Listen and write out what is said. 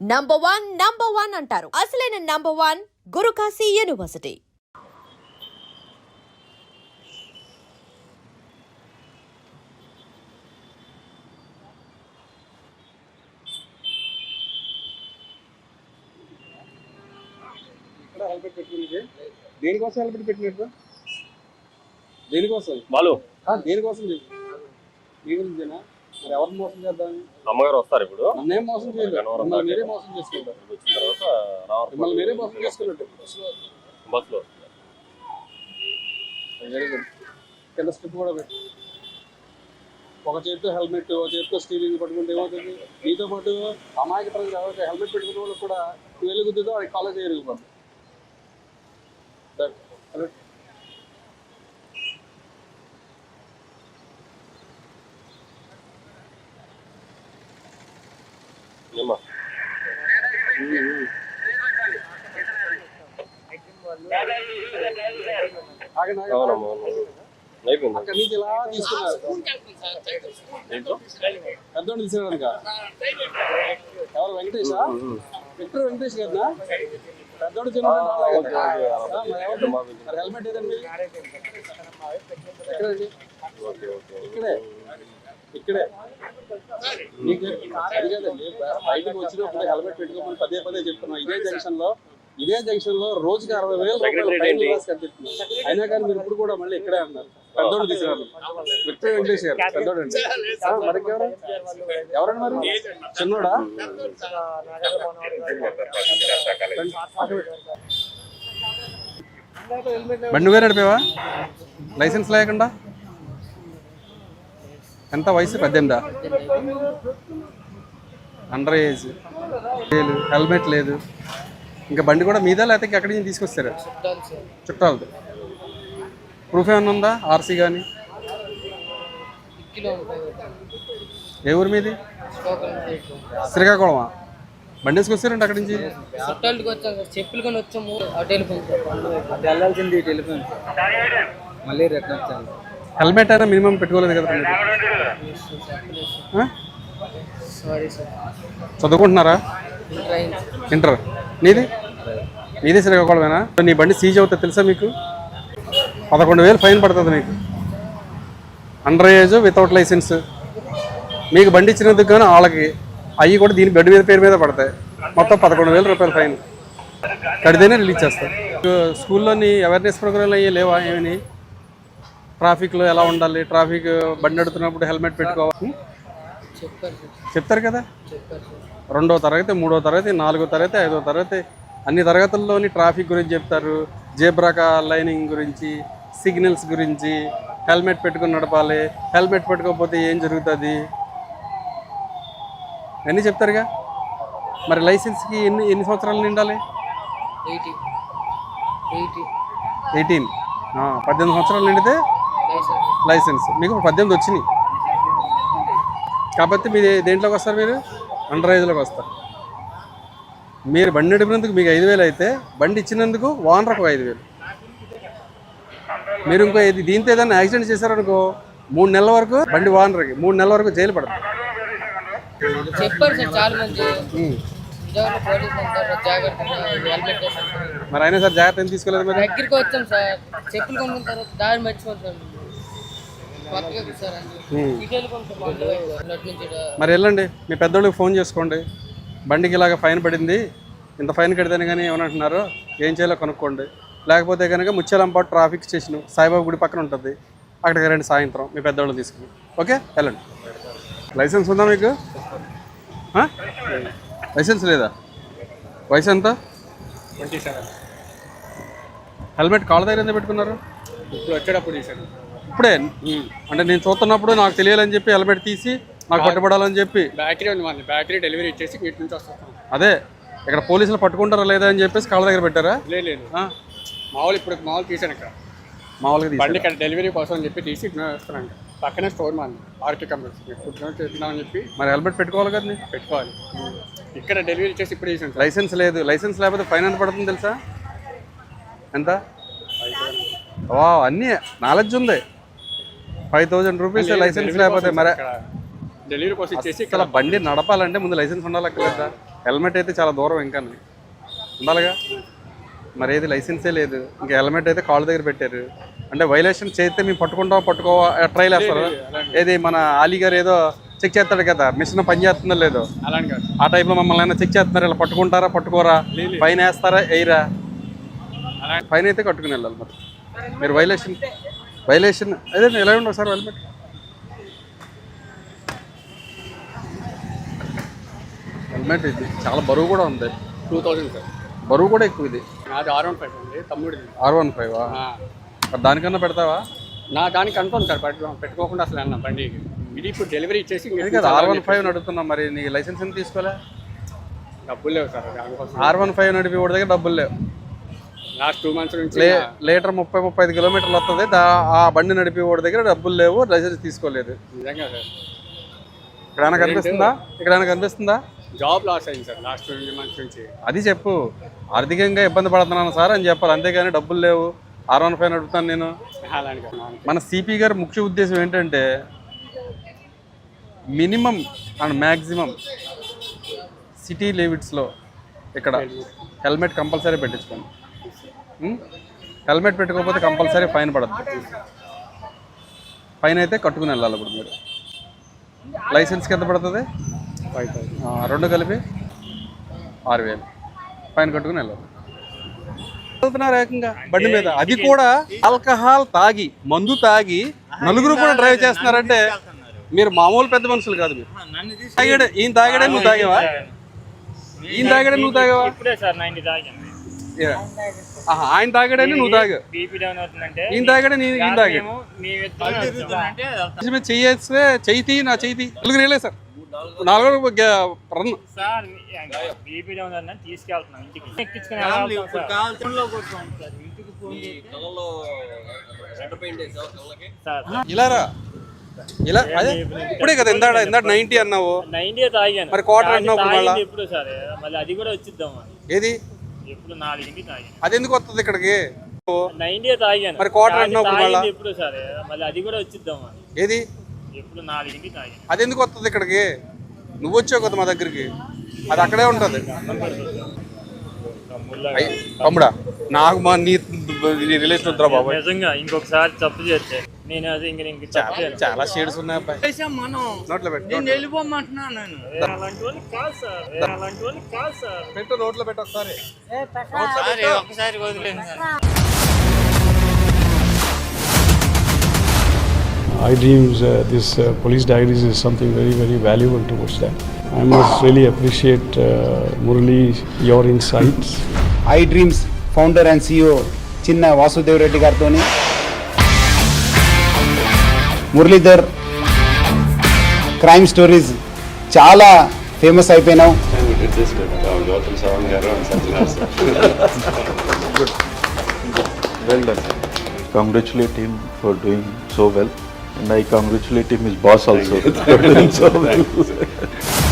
Number one number one అంటారు. అసలైన number one Guru Kashi university దేనికోసం హెల్మెట్ పెట్టినట్టు? దేనికోసం? బాలు. దేనికోసం ఎవరిని మోసం చేద్దామని అమ్మగారు వస్తారు ఇప్పుడు. నన్నేం మోసం చేయలేదు. మిమ్మల్ని మీరే. మోసం చేసుకుంటారు వచ్చిన తర్వాత రావడం మిమ్మల్ని మీరే మోసం చేసుకున్నట్టు బస్సులో వెరీ గుడ్ కింద స్ట్రిప్ కూడా పెట్టు. ఒక చేతితో హెల్మెట్ ఒక చేతితో స్టీరింగ్ పట్టుకుంటే ఏమవుతుంది? నీతో పాటు అమాయక ప్రజలు ఎవరైతే హెల్మెట్ పెట్టుకున్న వాళ్ళకి కూడా గుద్దుతో అది కాలేజ్ ఎరిగిపోతుంది అవునమ్మా అవును. అయిపోయింది. అక్కడి నుంచి ఇలా తీసుకున్నారు. ఏంటో పెద్దోడు ఎవరు వెంకటేషా? విక్టర్ వెంకటేష్ కదా పెద్దోడు హెల్మెట్ ఏదండి ఎక్కడండి? ఇక్కడే. ఇక్కడే. నీకు అది కాదండి బయటకు వచ్చినప్పుడు హెల్మెట్ పెట్టుకోమని పదే పదే చెప్తున్నాం ఇదే జంక్షన్లో ఇదే జంక్షన్లో రోజుకి అరవై వేల రూపాయలు. అయినా కానీ మీరు ఇప్పుడు కూడా మళ్ళీ ఇక్కడే అన్నారు. పెద్దోడు తీసుకురారు విక్టర్ వెంకటేష్ గారు పెద్దోడు అండి ఆ, మరి ఎవరు ఎవరండి మరి? చిన్నోడా? బండి వేరే నడిపేవా? లైసెన్స్ లేకుండా? ఎంత వయసు? పద్దెనిమిదా? అండర్ ఏజ్ హెల్మెట్ లేదు. ఇంకా బండి కూడా మీద లేకపోతే ఎక్కడి నుంచి తీసుకొస్తారు? చుట్టాలది ప్రూఫ్ ఏమన్నా ఉందా? ఆర్సీ కానీ ఏ ఊరి మీది? శ్రీకాకుళమా? బండి వేసుకొస్తారండి అక్కడి నుంచి? చెప్పులు కొని వచ్చాము వెళ్ళాల్సింది మళ్ళీ రిటర్న్ వచ్చాను. హెల్మెట్ అయినా మినిమం పెట్టుకోలేదు కదా చదువుకుంటున్నారా? ఇంటర్. నీది? నీది శ్రీకాకుళమేనా? నీ బండి సీజ్ అవుతుంది తెలుసా మీకు? పదకొండు వేలు ఫైన్ పడుతుంది మీకు అండర్ ఏజ్ వితౌట్ లైసెన్స్ మీకు బండి ఇచ్చినందుకు కానీ వాళ్ళకి అవి కూడా దీని బండి మీద పేరు మీద పడతాయి. మొత్తం పదకొండు వేల రూపాయల ఫైన్. కడితేనే రిలీజ్ చేస్తారు. స్కూల్లోని అవేర్నెస్ ప్రోగ్రాంలు అయ్యి లేవా ఏమని ట్రాఫిక్లో ఎలా ఉండాలి? ట్రాఫిక్ బండి నడుతున్నప్పుడు హెల్మెట్ పెట్టుకోవాలి చెప్తారు కదా? రెండో తరగతి మూడో తరగతి నాలుగో తరగతి ఐదో తరగతి అన్ని తరగతుల్లోని ట్రాఫిక్ గురించి చెప్తారు. జేబ్రాకా లైనింగ్ గురించి సిగ్నల్స్ గురించి హెల్మెట్ పెట్టుకుని నడపాలి. హెల్మెట్ పెట్టుకోకపోతే ఏం జరుగుతుంది? అన్నీ చెప్తారుగా? మరి లైసెన్స్కి ఎన్ని ఎన్ని సంవత్సరాలు నిండాలి? ఎయిటీ. ఎయిటీ. ఎయిటీన్. పద్దెనిమిది సంవత్సరాలు నిండితే లైసెన్స్. మీకు పద్దెనిమిది వచ్చినాయి. కాకపోతే మీరు దేంట్లోకి వస్తారు మీరు? అండర్ ఏజ్లోకి వస్తారు మీరు బండి నడిపినందుకు మీకు ఐదు వేలు అయితే బండి ఇచ్చినందుకు ఓనర్కు ఐదు వేలు. మీరు ఇంకో ఇది దీంతో ఏదైనా యాక్సిడెంట్ చేశారనుకో మూడు నెలల వరకు బండి ఓనర్కి మూడు నెలల వరకు జైలు సార్. మరి అయినా సార్ జాగ్రత్త తీసుకోలేదు మరి? దగ్గరికి వచ్చాం సార్. చెప్పులు కొనుక్కున్న తర్వాత దారి మర్చిపోతాం. మరి వెళ్ళండి. మీ పెద్దోళ్ళకి ఫోన్ చేసుకోండి. బండికి ఇలాగ ఫైన్ పడింది. ఇంత ఫైన్ కడితేనే కానీ ఏమంటున్నారు ఏం చేయాలో కనుక్కోండి. లేకపోతే కనుక ముత్యాలంపాటు ట్రాఫిక్ స్టేషన్ సాయిబాబా గుడి పక్కన ఉంటుంది. అక్కడికి రండి సాయంత్రం మీ పెద్దోళ్ళని తీసుకుని. ఓకే? వెళ్ళండి. లైసెన్స్ ఉందా మీకు? లైసెన్స్ లేదా? వయసు ఎంత? హెల్మెట్ కాళ్ళ దగ్గర ఎందుకు పెట్టుకున్నారు? ఇప్పుడు వచ్చేటప్పుడు తీసాను. ఇప్పుడే. అంటే నేను చూస్తున్నప్పుడు నాకు తెలియాలని చెప్పి హెల్మెట్ తీసి నాకు పట్టుబడాలని చెప్పి. బ్యాకరీ ఉంది మాది. బ్యాకరీ డెలివరీ ఇచ్చేసి వీటి నుంచి వస్తాం అదే. ఇక్కడ పోలీసులు పట్టుకుంటారా లేదా అని చెప్పేసి కాళ్ళ దగ్గర పెట్టారా? లేదు మామూలు ఇప్పుడు మామూలు తీసాను ఇక్కడ. మామూలుగా బండి ఇక్కడ డెలివరీ కోసం అని చెప్పి తీసి వస్తున్నాను. పక్కనే స్టోర్ మాది. ఆర్కే కంప్యూటర్స్ ఇప్పుడు చెప్తున్నామని చెప్పి మరి హెల్మెట్ పెట్టుకోవాలి కదా? పెట్టుకోవాలి. ఇక్కడ డెలివరీ ఇచ్చేసి ఇప్పుడు తీసాను లైసెన్స్ లేదు. లైసెన్స్ లేకపోతే ఫైన్ ఎంత పడుతుంది తెలుసా? ఎంత? వా అన్నీ. నాలెడ్జ్ ఉంది. ఫైవ్ థౌజండ్ రూపీస్ లైసెన్స్ లేకపోతే మరి డెలివరీ కోసం ఇచ్చేసి ఇక్కడ అసలు బండి నడపాలంటే ముందు లైసెన్స్ ఉండాలి అక్కర్లేదా హెల్మెట్ అయితే చాలా దూరం ఇంకా ఉండాలిగా? మరి ఏది లైసెన్సే లేదు. ఇంకా హెల్మెట్ అయితే కాళ్ళ దగ్గర పెట్టారు. అంటే వైలేషన్ చేస్తే మేము పట్టుకుంటాం పట్టుకోవా? ట్రైల్ వేస్తారు? ఏది మన అలీ గారు ఏదో చెక్ చేస్తాడు కదా మిషన్ పని చేస్తుందో లేదో? ఆ టైప్లో మమ్మల్ని అయినా చెక్ చేస్తున్నారు? ఇలా పట్టుకుంటారా పట్టుకోరా? ఫైన్ వేస్తారా వేయరా? ఫైన్ అయితే కట్టుకుని వెళ్ళాలి మరి. మీరు వైలేషన్ వైలేషన్ అదే ఎలా ఉండవు సార్ హెల్మెట్ హెల్మెట్ ఇది. చాలా బరువు కూడా ఉంది. టూ థౌజండ్ సార్ బరువు కూడా ఎక్కువ ఇది. నాది ఆర్ వన్ ఫైవ్ అండి తమ్ముడిది. ఆర్ వన్ ఫైవ్ దానికన్నా పెడతావా? నా దానికి కన్ఫర్మ్ సార్ పెట్టు పెట్టుకోకుండా అసలు అన్న బండికి ఇది. ఇప్పుడు డెలివరీ ఇచ్చేసి ఆర్ వన్ ఫైవ్ అడుగుతున్నాం మరి నీ లైసెన్స్ ఎందుకు తీసుకోలే? డబ్బులు లేవు సార్ ఆర్ వన్ ఫైవ్ నడిపి వాడి దగ్గర డబ్బులు లేవు. లాస్ట్ టూ మంత్స్ నుంచి లీటర్ ముప్పై ముప్పై ఐదు కిలోమీటర్లు వస్తుంది ఆ బండి నడిపి వాడి దగ్గర డబ్బులు లేవు లైసెన్స్ తీసుకోలేదు. నిజంగా సార్. ఇక్కడైనా కనిపిస్తుందా? ఇక్కడైనా కనిపిస్తుందా? జాబ్ లాస్ అయింది సార్ లాస్ట్ టూ మంత్స్ నుంచి. అది చెప్పు. ఆర్థికంగా ఇబ్బంది పడుతున్నాను సార్ అని చెప్పాలి. అంతేగాని డబ్బులు లేవు. ఆర్ వన్ ఫైవ్ అడుగుతాను నేను. మన సిపి గారి ముఖ్య ఉద్దేశం ఏంటంటే మినిమం అండ్ మ్యాక్సిమం సిటీ లిమిట్స్లో ఇక్కడ హెల్మెట్ కంపల్సరీ పెట్టించుకోండి? హెల్మెట్ పెట్టుకోకపోతే కంపల్సరీ ఫైన్ పడద్దు ఫైన్ అయితే కట్టుకుని వెళ్ళాలి ఇప్పుడు మీరు. లైసెన్స్కి ఎంత పడుతుంది? Five thousand. ఆ, రెండు కలిపి ఆరు వేలు. ఫైన్ కట్టుకుని వెళ్ళాలి. వెళ్తున్నారు ఏకంగా. బండి మీద. అది కూడా ఆల్కహాల్ తాగి మందు తాగి నలుగురు కూడా డ్రైవ్ చేస్తున్నారంటే మీరు మామూలు పెద్ద మనుషులు కాదు మీరు. తాగాడే. ఈయన తాగాడే నువ్వు తాగావా? ఈయన తాగాడే నువ్వు తాగావా? ఆయన తాగాడని నువ్వు తాగా. బీపీ డౌన్ అవుతుందంటే ఈయన తాగాడే నేను ఈయన తాగా మేము మేము మీద చెయ్యేస్తే చెయ్యి నా చెయ్యి నలుగురు వెళ్ళే సార్. నాలుగు రన్. ఇలా అదే. ఇప్పుడే కదా ఇందాడ ఇందాడ నైన్టీ అన్నావు. నైన్టీ తాగాను. మరి? ఎప్పుడు సార్. మళ్ళీ అది కూడా వచ్చిద్దాం ఏది? ఎప్పుడు నాలుగింటి తాగాను అది ఎందుకు వస్తుంది ఇక్కడికి నైన్టీ తాగాను మరి అంటున్నావు మళ్ళా? ఎప్పుడు సార్ మళ్ళీ అది కూడా వచ్చిద్దాం ఏది ఎప్పుడు నాలుగింటి తాగాను అది ఎందుకు వస్తుంది ఇక్కడికి నువ్వు వచ్చావు కదా మా దగ్గరికి అది అక్కడే ఉంటుంది తమ్ముడా నాకు మా నీ రిలేషన్ వద్దురా బాబు నిజంగా ఇంకొకసారి తప్పు చేస్తే నేను అది ఇంక ఇంక తప్పు చేయను. చాలా షేడ్స్ ఉన్నాయి అబ్బాయి. మనం. నోట్లో పెట్టు నేను వెళ్ళిపోమంటున్నాను నేను. అలాంటి వాళ్ళు కాదు సార్. ఏ అలాంటి వాళ్ళు కాదు సార్. పెట్టు నోట్లో పెట్టు ఒకసారి. ఒకసారి వదిలేదు I dreams uh, this uh, police diaries is something very very valuable towards that. I must really appreciate uh, Murali your insights. IDreams founder and CEO Chinna Vasudev Reddy గారితో మురళీధర్ క్రైమ్ స్టోరీస్ చాలా famous అయిపోయినావు we. Well done. Congratulate him for doing so well. And I congratulate him, his boss also, for doing so well.